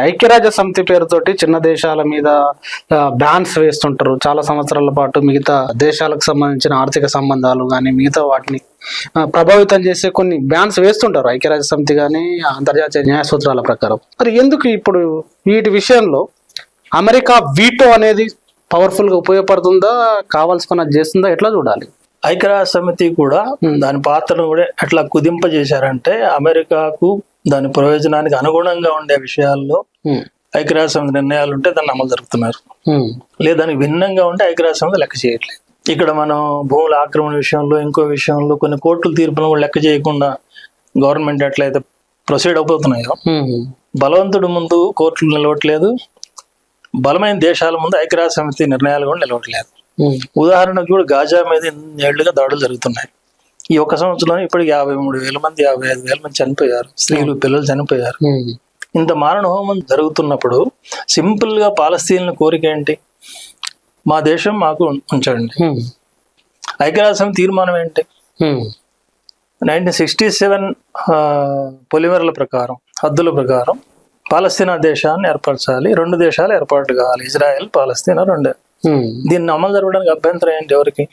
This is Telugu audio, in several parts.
ఐక్యరాజ్య సమితి పేరుతోటి చిన్న దేశాల మీద బ్యాన్స్ వేస్తుంటారు. చాలా సంవత్సరాల పాటు మిగతా దేశాలకు సంబంధించిన ఆర్థిక సంబంధాలు కానీ మిగతా వాటిని ప్రభావితం చేసే కొన్ని బ్యాన్స్ వేస్తుంటారు. ఐక్యరాజ్య సమితి కానీ అంతర్జాతీయ న్యాయ సూత్రాల ప్రకారం. మరి ఎందుకు ఇప్పుడు వీటి విషయంలో అమెరికా వీటో అనేది పవర్ఫుల్గా ఉపయోగపడుతుందా? కావాల్సుకున్నది చేస్తుందా? ఎట్లా చూడాలి? ఐక్యరాజ్య సమితి కూడా దాని పాత్రను కూడా ఎట్లా కుదింపజేశారంటే అమెరికాకు దాని ప్రయోజనానికి అనుగుణంగా ఉండే విషయాల్లో ఐక్యరాజ్య సమితి నిర్ణయాలు ఉంటే దాన్ని అమలు జరుపుతున్నారు. లేదా దానికి భిన్నంగా ఉంటే ఐక్యరాజ్య సమితి లెక్క చేయట్లేదు. ఇక్కడ మనం భూముల ఆక్రమణ విషయంలో ఇంకో విషయంలో కొన్ని కోర్టుల తీర్పులను కూడా లెక్క చేయకుండా గవర్నమెంట్ ఎట్లయితే ప్రొసీడ్ అయిపోతున్నాయో బలవంతుడి ముందు కోర్టులు నిలవట్లేదు. బలమైన దేశాల ముందు ఐక్యరాజ్య సమితి నిర్ణయాలు కూడా నిలవట్లేదు. ఉదాహరణకు కూడా గాజా మీద ఏళ్ళుగా దాడులు జరుగుతున్నాయి. ఈ ఒక సంవత్సరంలో ఇప్పటికి యాభై మూడు వేల మంది యాభై ఐదు వేల మంది చనిపోయారు. స్త్రీలు పిల్లలు చనిపోయారు. ఇంత మారణ హోమం జరుగుతున్నప్పుడు సింపుల్గా పాలస్తీన్ల కోరిక ఏంటి? మా దేశం మాకు ఉంచండి. ఐక్యరాజ్య తీర్మానం ఏంటి? నైన్టీన్ సిక్స్టీ సెవెన్ పొలిమేరల ప్రకారం హద్దుల ప్రకారం పాలస్తీనా దేశాన్ని ఏర్పరచాలి రెండు దేశాలు ఏర్పాటు కావాలి. ఇజ్రాయెల్ పాలస్తీనా రెండే. దీన్ని అమలు జరపడానికి అభ్యంతరం ఏంటి ఎవరికి?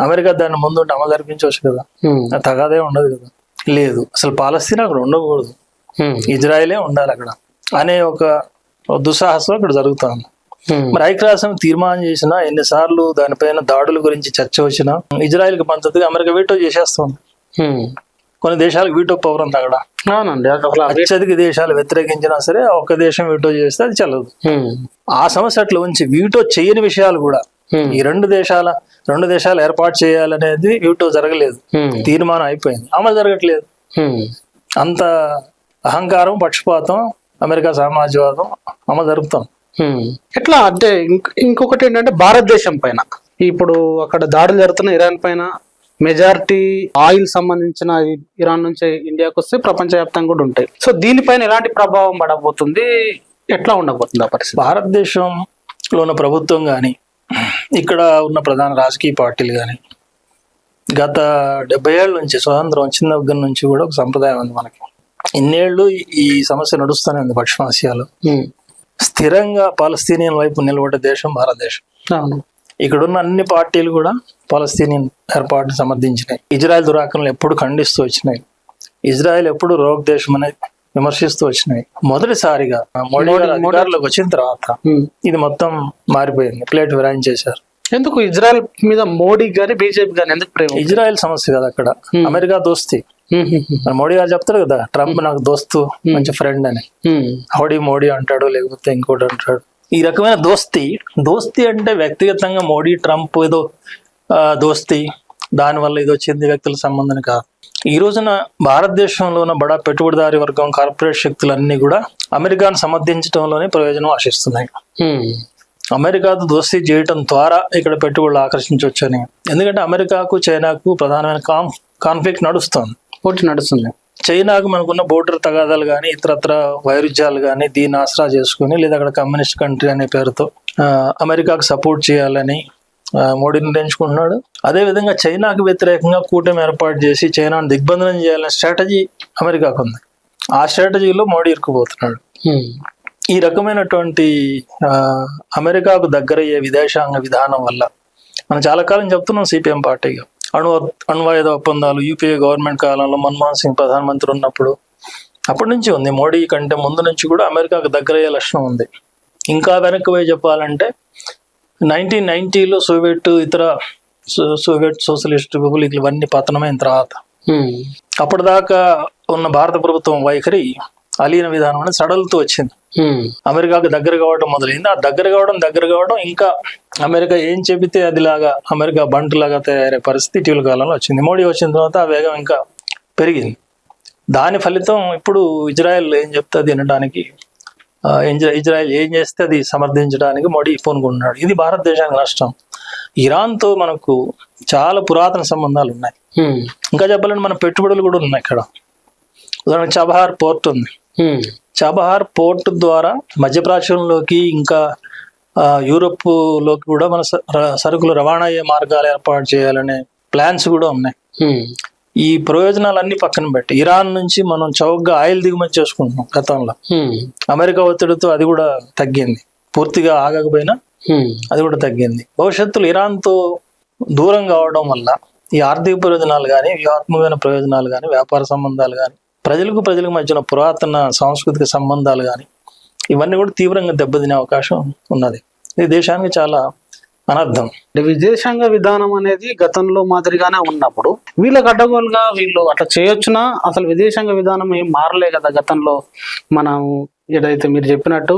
అమెరికా దాన్ని ముందు ఉంటే అమలు జరిపించవచ్చు కదా. తగాదే ఉండదు కదా. లేదు. అసలు పాలస్తీనా అక్కడ ఉండకూడదు. ఇజ్రాయలే ఉండాలి అక్కడ. అనే ఒక దుస్సాహసం అక్కడ జరుగుతుంది. మరి ఐక్యరాజ్యం తీర్మానం చేసినా ఎన్నిసార్లు దానిపైన దాడుల గురించి చర్చ వచ్చినా ఇజ్రాయెల్కి మద్దతుగా అమెరికా వీటో చేసేస్తుంది. కొన్ని దేశాలకు వీటో పవర్ ఉంది అక్కడ. అవునండి అత్యధిక దేశాలు వ్యతిరేకించినా సరే ఒక దేశం వీటో చేస్తే అది చెల్లదు. ఆ సమస్య అట్లా ఉంచి వీటో చేయని విషయాలు కూడా ఈ రెండు దేశాల రెండు దేశాలు ఏర్పాటు చేయాలనేది వీటో జరగలేదు. తీర్మానం అయిపోయింది. అమలు జరగట్లేదు. అంత అహంకారం పక్షపాతం అమెరికా సామ్రాజ్యవాదం అమలు జరుపుతాం. ఎట్లా అంటే ఇంక- ఇంకొకటి ఏంటంటే భారతదేశం పైన. ఇప్పుడు అక్కడ దాడులు జరుగుతున్న ఇరాన్ పైన మెజారిటీ ఆయిల్ సంబంధించిన ఇరాన్ నుంచి ఇండియాకి వస్తే ప్రపంచవ్యాప్తంగా కూడా ఉంటాయి. సో దీనిపైన ఎలాంటి ప్రభావం పడబోతుంది? ఎట్లా ఉండబోతుంది ఆ పరిస్థితి? భారతదేశంలో ఉన్న ప్రభుత్వం కానీ ఇక్కడ ఉన్న ప్రధాన రాజకీయ పార్టీలు కానీ గత డెబ్బై ఏళ్ళ నుంచి స్వాతంత్రం వచ్చిన దగ్గర నుంచి కూడా ఒక సంప్రదాయం ఉంది మనకి. ఇన్నేళ్ళు ఈ సమస్య నడుస్తూనే ఉంది పశ్చిమాసియాలో ఉమ్, స్థిరంగా పాలస్తీనియన్ వైపు నిలబడే దేశం భారతదేశం. ఇక్కడున్న అన్ని పార్టీలు కూడా పాలస్తీనియన్ ఏర్పాటును సమర్థించినాయి. ఇజ్రాయెల్ దురాక్రమణలు ఎప్పుడు ఖండిస్తూ వచ్చినాయి. ఇజ్రాయెల్ ఎప్పుడు రోగ్ దేశం అనేది విమర్శిస్తూ వచ్చినాయి. మొదటిసారిగా మోడీ గారు అధికారంలోకి వచ్చిన తర్వాత. ఇది మొత్తం మారిపోయింది. ప్లేట్ విరాయించేశారు ఎందుకు ఇజ్రాయెల్ మీద మోడీ గాని బీజేపీ గాని ఎందుకు ప్రేమ ఇజ్రాయెల్ సమస్య కదా అక్కడ. అమెరికా దోస్తి. మోడీ గారు చెప్తారు కదా ట్రంప్ నాకు దోస్తు మంచి ఫ్రెండ్ అని. హౌడీ మోడీ అంటాడు లేకపోతే ఇంకోటి అంటాడు. ఈ రకమైన దోస్తి దోస్తి అంటే వ్యక్తిగతంగా మోడీ ట్రంప్ ఏదో దోస్తి దానివల్ల ఇది వచ్చింది వ్యక్తుల సంబంధం కాదు. ఈ రోజున భారతదేశంలో ఉన్న బడా పెట్టుబడిదారి వర్గం కార్పొరేట్ శక్తులన్నీ కూడా అమెరికాను సమర్థించడంలోనే ప్రయోజనం ఆశిస్తున్నాయి. అమెరికాతో దోస్తీ చేయటం ద్వారా ఇక్కడ పెట్టుబడులు ఆకర్షించవచ్చని. ఎందుకంటే అమెరికాకు చైనాకు ప్రధానమైన కాన్ కాన్ఫ్లిక్ట్ నడుస్తోంది. పోటీ నడుస్తుంది. చైనాకు మనకున్న బోర్డర్ తగాదాలు కానీ ఇతరత్ర వైరుధ్యాలు కానీ దీన్ని ఆసరా చేసుకుని లేదా అక్కడ కమ్యూనిస్ట్ కంట్రీ అనే పేరుతో అమెరికాకు సపోర్ట్ చేయాలని ఆ, మోడీ నిర్ణయించుకుంటున్నాడు అదేవిధంగా చైనాకు వ్యతిరేకంగా కూటమి ఏర్పాటు చేసి చైనాను దిగ్బంధనం చేయాలనే స్ట్రాటజీ అమెరికాకు ఉంది. ఆ స్ట్రాటజీలో మోడీ ఇరుక్కుపోతున్నాడు. ఈ రకమైనటువంటి అమెరికాకు దగ్గరయ్యే విదేశాంగ విధానం వల్ల మనం చాలా కాలం చెప్తున్నాం సిపిఎం పార్టీగా. అణు అణ్వాయుధ ఒప్పందాలు యూపీఏ గవర్నమెంట్ కాలంలో మన్మోహన్ సింగ్ ప్రధానమంత్రి ఉన్నప్పుడు అప్పటి నుంచి ఉంది. మోడీ కంటే ముందు నుంచి కూడా అమెరికాకు దగ్గరయ్యే లక్షణం ఉంది. ఇంకా వెనక్కి పోయి చెప్పాలంటే నైన్టీన్ నైన్టీలో సోవియట్ ఇతర సోవియట్ సోషలిస్ట్ రిపబ్లిక్లు ఇవన్నీ పతనమైన తర్వాత అప్పటిదాకా ఉన్న భారత ప్రభుత్వం వైఖరి అలీన విధానం అనేది సడలుతూ వచ్చింది. అమెరికాకు దగ్గర కావడం మొదలైంది. ఆ దగ్గర కావడం దగ్గర కావడం ఇంకా అమెరికా ఏం చెబితే అదిలాగా అమెరికా బంటులాగా తయారయ్యే పరిస్థితి ఇటీవల కాలంలో వచ్చింది. మోడీ వచ్చిన తర్వాత ఆ వేగం ఇంకా పెరిగింది. దాని ఫలితం ఇప్పుడు ఇజ్రాయెల్ ఏం చెప్తే అది వినడానికి ఇజ్రాయెల్ ఏం చేస్తే అది సమర్థించడానికి మోడీ పూనుకుంటున్నాడు ఇది భారతదేశానికి నష్టం. ఇరాన్తో మనకు చాలా పురాతన సంబంధాలు ఉన్నాయి. ఇంకా చెప్పాలంటే మన పెట్టుబడులు కూడా ఉన్నాయి ఇక్కడ. ఉదాహరణకు చబహార్ పోర్ట్ ఉంది. చాబహార్ పోర్ట్ ద్వారా మధ్యప్రాచ్యంలోకి ఇంకా యూరోప్లోకి కూడా మన సరుకులు రవాణా అయ్యే మార్గాలు ఏర్పాటు చేయాలనే ప్లాన్స్ కూడా ఉన్నాయి. ఈ ప్రయోజనాలన్నీ పక్కన పెట్టి. ఇరాన్ నుంచి మనం చౌకగా ఆయిల్ దిగుమతి చేసుకుంటున్నాం గతంలో. అమెరికా ఒత్తిడితో అది కూడా తగ్గింది. పూర్తిగా ఆగకపోయినా. అది కూడా తగ్గింది. భవిష్యత్తులో ఇరాన్తో దూరం కావడం వల్ల ఈ ఆర్థిక ప్రయోజనాలు కానీ వ్యూహాత్మకమైన ప్రయోజనాలు కానీ వ్యాపార సంబంధాలు కానీ ప్రజలకు ప్రజలకు మధ్యన పురాతన సాంస్కృతిక సంబంధాలు కానీ ఇవన్నీ కూడా తీవ్రంగా దెబ్బతినే అవకాశం ఉన్నది. ఇది దేశానికి చాలా అనర్థం అంటే విదేశాంగ విధానం అనేది గతంలో మాదిరిగానే ఉన్నప్పుడు వీళ్ళకి అడ్డగోలుగా వీళ్ళు అట్లా చేయొచ్చునా అసలు విదేశాంగ విధానం ఏం మారలే కదా గతంలో మనం ఏదైతే మీరు చెప్పినట్టు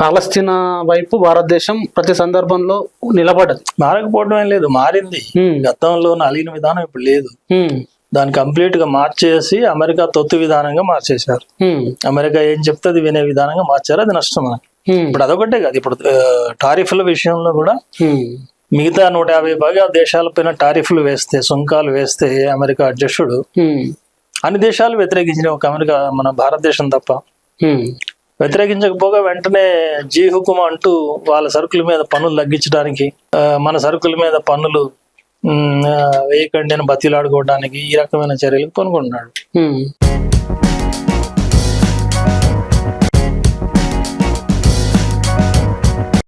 పాలస్తీనా వైపు భారతదేశం ప్రతి సందర్భంలో నిలబడదు మారకపోవడం ఏం లేదు మారింది. గతంలో నలిగిన విధానం ఇప్పుడు లేదు. దాన్ని కంప్లీట్గా మార్చేసి అమెరికా తొత్తు విధానంగా మార్చేశారు. అమెరికా ఏం చెప్తే అది వినే విధానంగా మార్చారు అది నష్టం మనకి. ఇప్పుడు అదొకటే కాదు ఇప్పుడు టారిఫ్ల విషయంలో కూడా. మిగతా నూట యాభై పైగా దేశాలపైన టారిఫ్లు వేస్తే సుంకాలు వేస్తే అమెరికా అధ్యక్షుడు. అన్ని దేశాలు వ్యతిరేకించిన ఒక అమెరికా మన భారతదేశం తప్ప. వ్యతిరేకించకపోగా వెంటనే జీ హుకుమ అంటూ వాళ్ళ సరుకుల మీద పన్నులు తగ్గించడానికి మన సరుకుల మీద పన్నులు వేయకండి అని బతిలాడుకోవడానికి ఈ రకమైన చర్యలకు పనుకుంటున్నాడు హ్మ్.